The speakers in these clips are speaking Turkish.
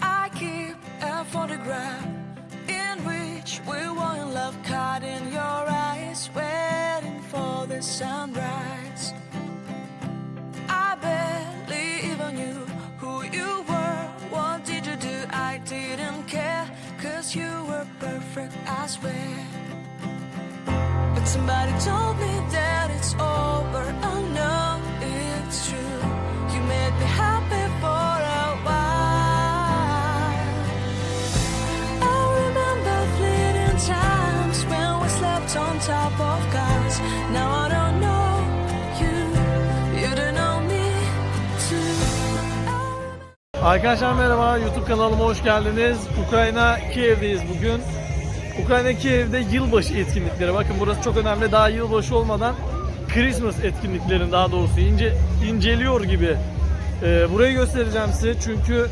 I keep a photograph in which we were in love, caught in your eyes, waiting for the sunrise. I barely even knew who you were. What did you do? I didn't care, cause you were perfect, I swear. But somebody told Arkadaşlar merhaba, YouTube kanalıma hoş geldiniz. Ukrayna Kiev'deyiz bugün. Ukrayna Kiev'de yılbaşı etkinlikleri. Bakın burası çok önemli. Daha yılbaşı olmadan Christmas etkinliklerini daha doğrusu ince, inceliyor gibi. Ee, burayı göstereceğim size çünkü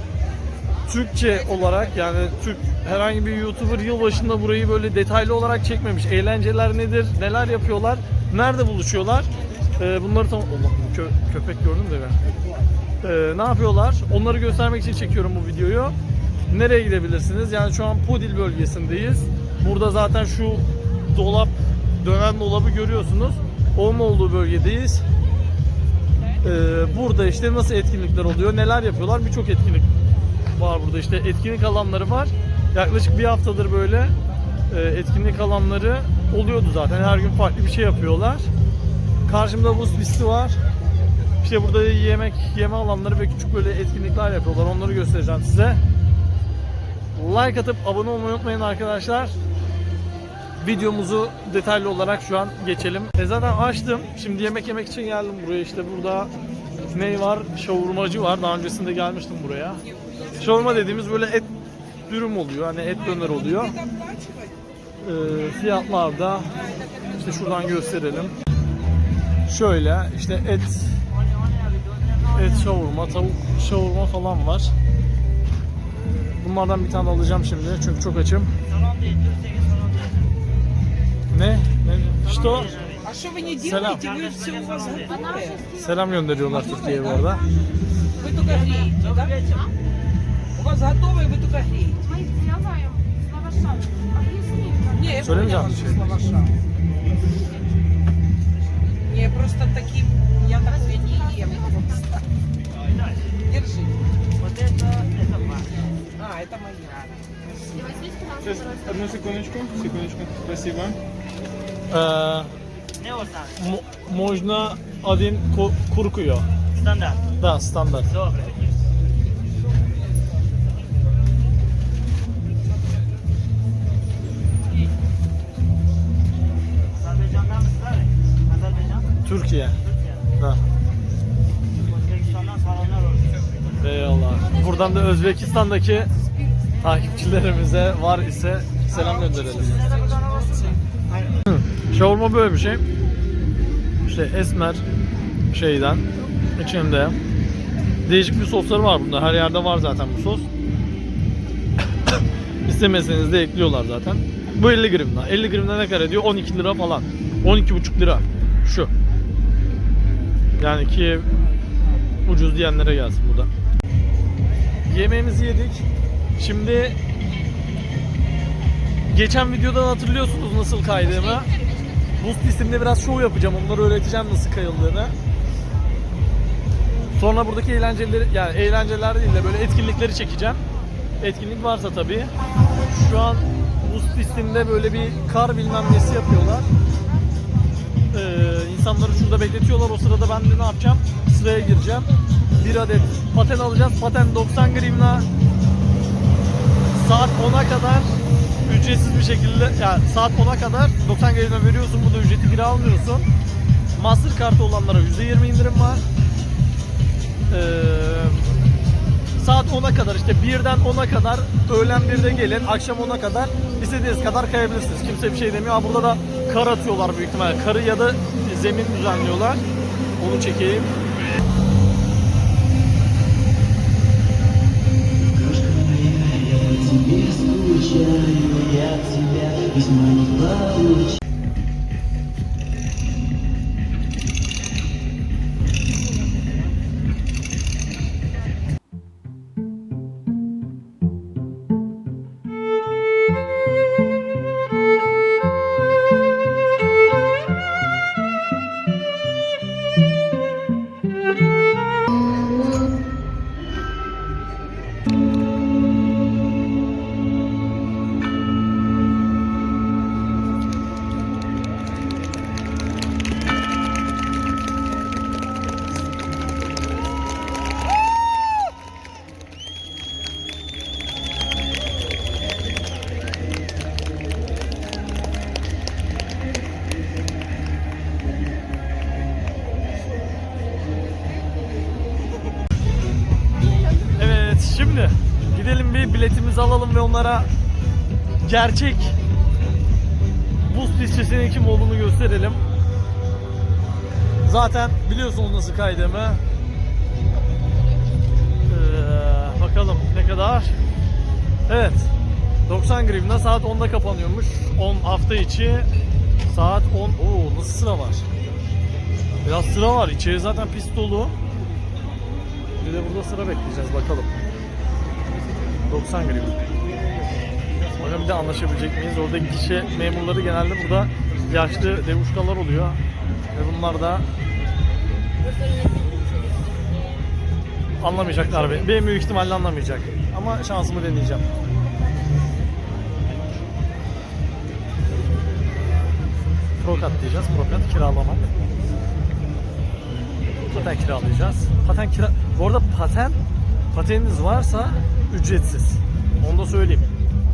Türkçe olarak yani Türk herhangi bir YouTuber yılbaşında burayı böyle detaylı olarak çekmemiş. Eğlenceler nedir, neler yapıyorlar, nerede buluşuyorlar. Ee, bunları tam... Allah kö- köpek gördüm de ben. Ee, ne yapıyorlar? Onları göstermek için çekiyorum bu videoyu. Nereye gidebilirsiniz? Yani şu an Podil bölgesindeyiz. Burada zaten şu dolap, dönen dolabı görüyorsunuz. Onun olduğu bölgedeyiz. Ee, burada işte nasıl etkinlikler oluyor, neler yapıyorlar? Birçok etkinlik var burada. İşte etkinlik alanları var. Yaklaşık bir haftadır böyle e, etkinlik alanları oluyordu zaten. Her gün farklı bir şey yapıyorlar. Karşımda buz pisti var. İşte burada yemek yeme alanları ve küçük böyle etkinlikler yapıyorlar. Onları göstereceğim size. Like atıp abone olmayı unutmayın arkadaşlar. Videomuzu detaylı olarak şu an geçelim. E zaten açtım. Şimdi yemek yemek için geldim buraya. İşte burada ne var? Şavurmacı var. Daha öncesinde gelmiştim buraya. Şavurma dediğimiz böyle et dürüm oluyor. Hani et döner oluyor. Ee, fiyatlar da işte şuradan gösterelim. Şöyle işte et et şavurma, tavuk şavurma falan var. Bunlardan bir tane alacağım şimdi çünkü çok açım. Ne? Ne? İşte o. А что вы не Selam. делаете? Вы все у вас готовое. Selam gönderiyorlar Türkiye'ye bu arada. Вы только греете, да? У вас готовое, вы только греете. Мы сделаем с лавашами. Объясни, как. Не, я Söyle поняла, canım. что с лаваша. Не, просто таким, я такое не ем. возьмите, пожалуйста, пожалуйста. Одну секундочку, секундочку. Спасибо. Ee, mo- можна один ку- куркую. Стандарт. Да, стандарт. Добре. Azerbaycan'dan mısınız abi? Azerbaycan, Türkiye. Türkiye. Da. Özbekistan'dan salonlar olsun. Eyvallah. Buradan da Özbekistan'daki takipçilerimize var ise selam gönderelim. Şavurma böyle bir şey. İşte esmer şeyden içinde değişik bir sosları var bunda. Her yerde var zaten bu sos. İstemeseniz de ekliyorlar zaten. Bu 50 gramda. 50 gramda ne kadar ediyor? 12 lira falan. 12,5 lira. Şu. Yani ki ucuz diyenlere gelsin burada. Yemeğimizi yedik. Şimdi geçen videodan hatırlıyorsunuz nasıl kaydığımı. Buz pistinde biraz şov yapacağım. Onları öğreteceğim nasıl kayıldığını. Sonra buradaki eğlenceleri yani eğlenceler değil de böyle etkinlikleri çekeceğim. Etkinlik varsa tabii. Şu an buz pistinde böyle bir kar bilmem nesi yapıyorlar. Ee, insanları şurada bekletiyorlar. O sırada ben de ne yapacağım? Sıraya gireceğim. Bir adet paten alacağız. Paten 90 grimla saat 10'a kadar ücretsiz bir şekilde yani saat 10'a kadar 90 grimle veriyorsun. Bu da ücreti geri almıyorsun. Master kartı olanlara %20 indirim var. Ee, saat 10'a kadar işte birden 10'a kadar öğlen 1'de gelin akşam 10'a kadar istediğiniz kadar kayabilirsiniz. Kimse bir şey demiyor. Ha, burada da kar atıyorlar büyük ihtimalle. Karı ya da zemin düzenliyorlar. Onu çekeyim. Обещаю я тебя, ведь мы не bir biletimizi alalım ve onlara gerçek buz pistçisinin kim olduğunu gösterelim. Zaten biliyorsunuz nasıl kaydığımı. Ee, bakalım ne kadar. Evet. 90 grivna saat 10'da kapanıyormuş. 10 hafta içi saat 10. Oo nasıl sıra var? Biraz sıra var. İçeri zaten pist dolu. Bir de burada sıra bekleyeceğiz bakalım. 90 grivna. Bakalım bir de anlaşabilecek miyiz? Orada gişe memurları genelde burada yaşlı devuşkalar oluyor. Ve bunlar da anlamayacaklar beni. Benim büyük ihtimalle anlamayacak. Ama şansımı deneyeceğim. Prokat diyeceğiz. Prokat kiralamak. Paten kiralayacağız. Paten kira... Bu arada paten, pateniniz varsa ücretsiz. Onu da söyleyeyim.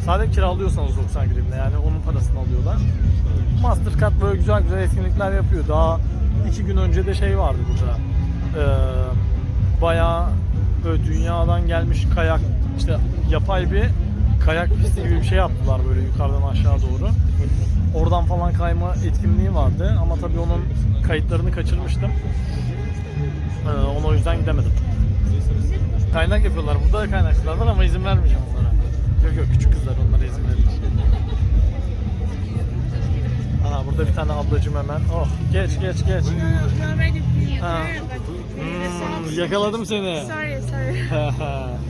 Sadece kiralıyorsanız 90 grimle yani onun parasını alıyorlar. Mastercard böyle güzel güzel etkinlikler yapıyor. Daha iki gün önce de şey vardı burada. Ee, bayağı böyle dünyadan gelmiş kayak işte yapay bir kayak pisti gibi bir şey yaptılar böyle yukarıdan aşağı doğru. Oradan falan kayma etkinliği vardı ama tabii onun kayıtlarını kaçırmıştım. Ee, ona o yüzden gidemedim. Kaynak yapıyorlar. Burada da kaynakçılar var ama izin vermeyeceğim onlara. Yok yok küçük kızlar onlara izin verir. Aha burada bir tane ablacım hemen. Oh geç geç geç. Ha. Hmm, yakaladım seni. Sorry, sorry.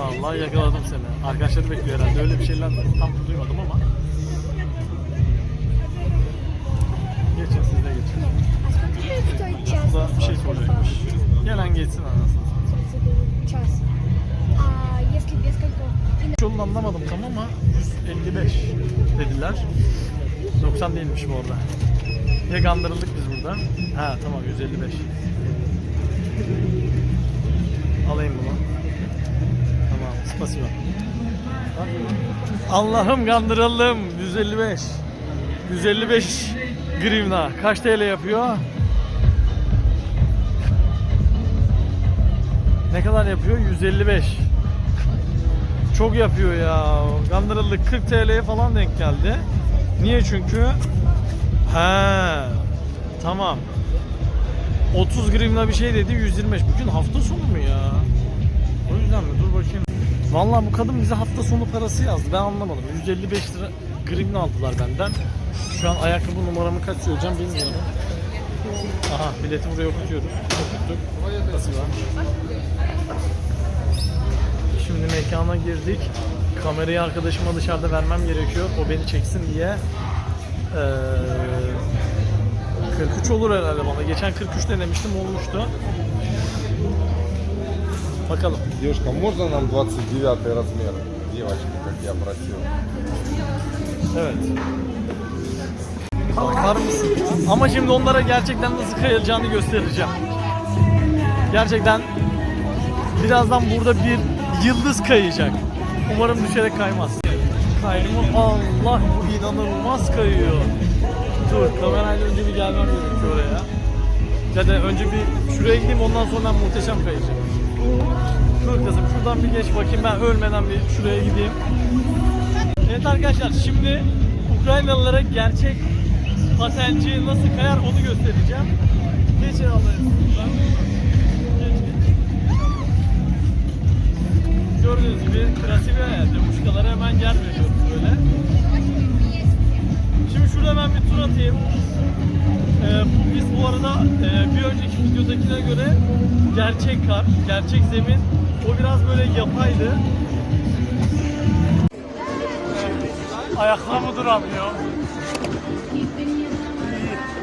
Allah yakaladım seni. Arkadaşları bekliyor herhalde. Öyle bir şeyler tam duymadım ama. Geçin siz de geçin Bu da bir şey soracakmış. Gelen geçsin anasını. Час. А если без контракта? Yolunu anlamadım tam ama 155 dediler. 90 değilmiş bu arada. Ya kandırıldık biz burada. Ha tamam 155. Alayım bunu. Tamam spasiba. Allah'ım kandırıldım. 155. 155 grivna. Kaç TL yapıyor? Ne kadar yapıyor? 155. Çok yapıyor ya. Kandırıldık 40 TL'ye falan denk geldi. Niye çünkü? He. Tamam. 30 grimle bir şey dedi 125. Bugün hafta sonu mu ya? O yüzden mi? Dur bakayım. Vallahi bu kadın bize hafta sonu parası yazdı. Ben anlamadım. 155 lira grimle aldılar benden. Şu an ayakkabı numaramı kaç söyleyeceğim bilmiyorum. Aha bileti buraya okutuyoruz. Okuttuk. Nasıl var? Şimdi mekana girdik. Kamerayı arkadaşıma dışarıda vermem gerekiyor. O beni çeksin diye. Ee, 43 olur herhalde bana. Geçen 43 denemiştim olmuştu. Bakalım. Девушка, можно нам 29 размер? Девочки, как я просил. Evet. Bakar mısın? Ama şimdi onlara gerçekten nasıl kayılacağını göstereceğim. Gerçekten birazdan burada bir yıldız kayacak. Umarım düşerek kaymaz. Kaymı Allah bu inanılmaz kayıyor. Dur kamerayla önce bir gelmem gerekiyor oraya. Ya da önce bir şuraya gideyim ondan sonra muhteşem kayacak. Dur kızım şuradan bir geç bakayım ben ölmeden bir şuraya gideyim. Evet arkadaşlar şimdi Ukraynalılara gerçek patenci nasıl kayar onu göstereceğim. Geçin alayım Gördüğünüz gibi klasik hayat. Muşkalara hemen yer veriyoruz böyle. Şimdi şurada ben bir tur atayım. Ee, biz bu arada e, bir önceki videodakine göre gerçek kar, gerçek zemin o biraz böyle yapaydı. Ayaklarımı duramıyor. İyi,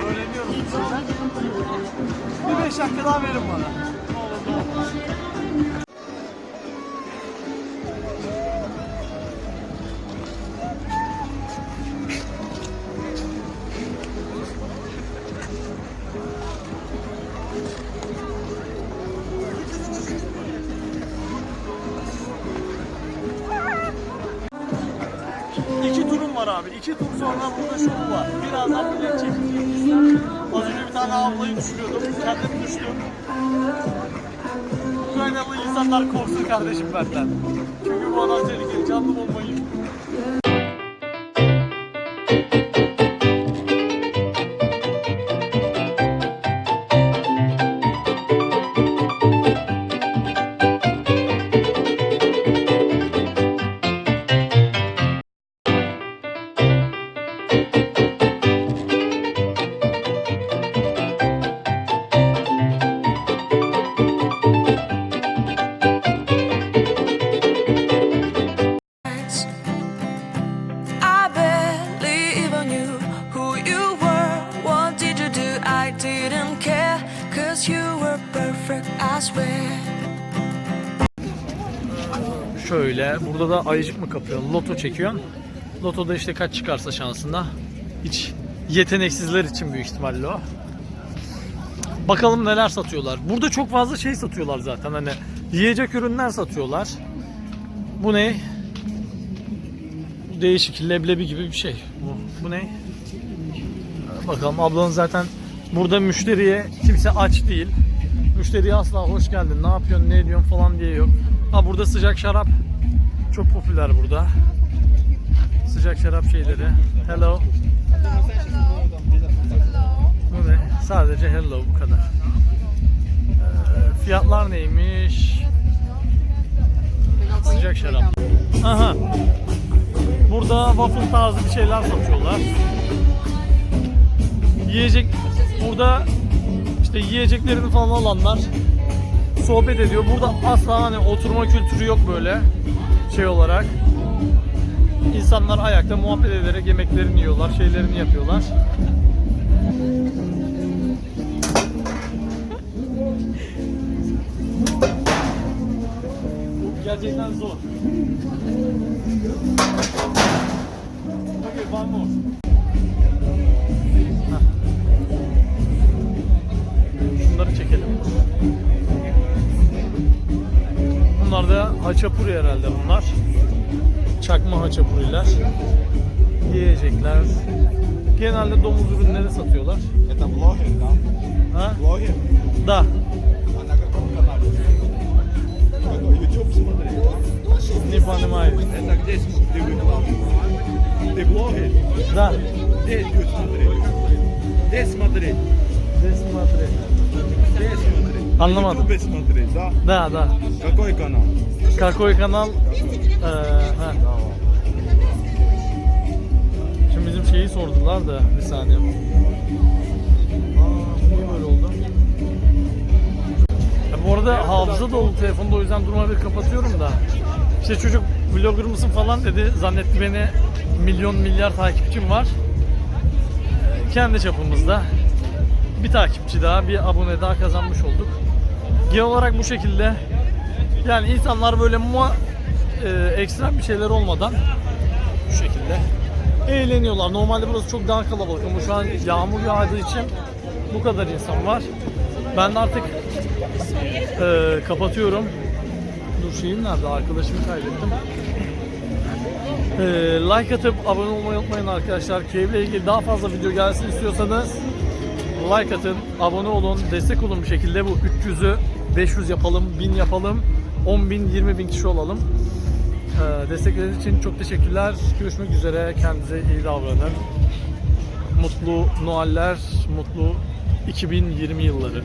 öğreniyorum. Bir beş dakika daha verin bana. Ne olur ne olmaz. İki turum var abi. İki tur sonra burada şovu var. Birazdan çekeceğiz bizden. Az önce bir tane ablayı düşürüyordum. Kendim düştüm. Ukraynalı insanlar korksun kardeşim benden. Çünkü bu adam tehlikeli. Canlı bombayı. Perfect, I swear. Şöyle burada da ayıcık mı kapıyorsun? Loto çekiyorsun. Lotoda işte kaç çıkarsa şansında. Hiç yeteneksizler için büyük ihtimalle o. Bakalım neler satıyorlar. Burada çok fazla şey satıyorlar zaten. Hani yiyecek ürünler satıyorlar. Bu ne? Değişik leblebi gibi bir şey. Bu, bu ne? Bakalım ablanın zaten burada müşteriye kimse aç değil. Müşteriye asla hoş geldin, ne yapıyorsun, ne ediyorsun falan diye yok. Ha burada sıcak şarap çok popüler burada. Sıcak şarap şeyleri. Hello. Bu ne? Sadece hello bu kadar. Ee, fiyatlar neymiş? Sıcak şarap. Aha. Burada waffle tarzı bir şeyler satıyorlar. Yiyecek burada işte yiyeceklerini falan alanlar sohbet ediyor. Burada asla hani oturma kültürü yok böyle şey olarak. İnsanlar ayakta muhabbet ederek yemeklerini yiyorlar, şeylerini yapıyorlar. Bu gerçekten zor. Okay, one more. Bunlar da haçapuri herhalde bunlar. Çakma haçapuriler. Yiyecekler. Genelde domuz ürünleri satıyorlar. Это блогер, да? Ha? Блогер? Da. А на каком канале? Какой? YouTube смотреть, да? Не понимаю. Это где см- ты выкладываешь? Ты блогер? Da. Где YouTube смотреть? Где смотреть? De смотри. Где смотреть? Anlamadım. В YouTube смотреть, да? Da da. Какой канал? Kakoy kanal. Ha. Şimdi bizim şeyi sordular da bir saniye. Aa, böyle oldu? Bu arada hafıza dolu telefonda o yüzden durma bir kapatıyorum da. İşte çocuk vlogger mısın falan dedi. Zannetti beni milyon milyar takipçim var. Ee, Kendi çapımızda bir takipçi daha, bir abone daha kazanmış olduk. Genel olarak bu şekilde yani insanlar böyle mua, e, ekstrem bir şeyler olmadan bu şekilde eğleniyorlar. Normalde burası çok daha kalabalık ama şu an yağmur yağdığı için bu kadar insan var. Ben de artık e, kapatıyorum. Dur şeyim nerede? Arkadaşımı kaybettim. E, like atıp abone olmayı unutmayın arkadaşlar. Keyifle ilgili daha fazla video gelsin istiyorsanız like atın, abone olun, destek olun bir şekilde bu 300'ü 500 yapalım, 1000 yapalım, 10 bin, 20 bin kişi olalım. Ee, destekleriniz için çok teşekkürler. Görüşmek üzere. Kendinize iyi davranın. Mutlu Noeller, mutlu 2020 yılları.